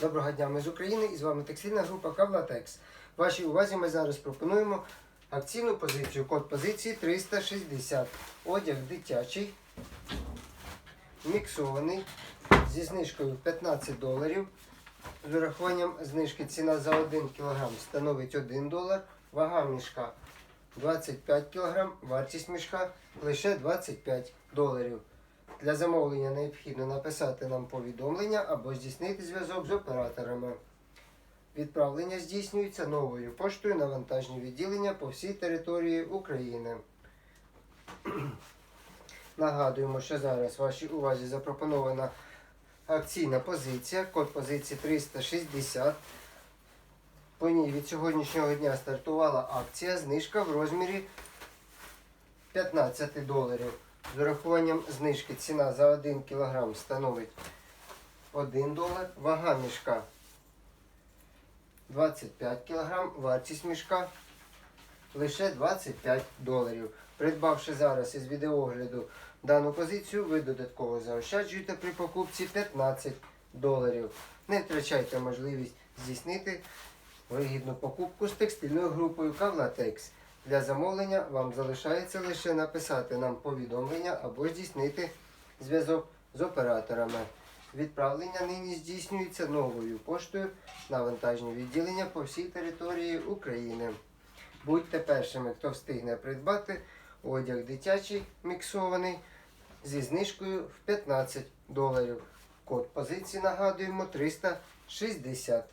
Доброго дня, ми з України і з вами текстильна група Кавлатекс. Вашій увазі ми зараз пропонуємо акційну позицію. Код позиції 360. Одяг дитячий, міксований зі знижкою 15 доларів. З урахуванням знижки ціна за 1 кг становить 1 долар. Вага мішка 25 кг, вартість мішка лише 25 доларів. Для замовлення необхідно написати нам повідомлення або здійснити зв'язок з операторами. Відправлення здійснюється новою поштою на вантажні відділення по всій території України. Нагадуємо, що зараз вашій увазі запропонована акційна позиція, код позиції 360. По ній від сьогоднішнього дня стартувала акція, знижка в розмірі 15 доларів. З урахуванням знижки ціна за 1 кг становить 1 долар, вага мішка 25 кг, вартість мішка лише 25 доларів. Придбавши зараз із відеогляду дану позицію, ви додатково заощаджуєте при покупці 15 доларів. Не втрачайте можливість здійснити вигідну покупку з текстильною групою Кавлатекс. Для замовлення вам залишається лише написати нам повідомлення або здійснити зв'язок з операторами. Відправлення нині здійснюється новою поштою на вантажні відділення по всій території України. Будьте першими, хто встигне придбати одяг дитячий міксований зі знижкою в 15 доларів. Код позиції нагадуємо 360.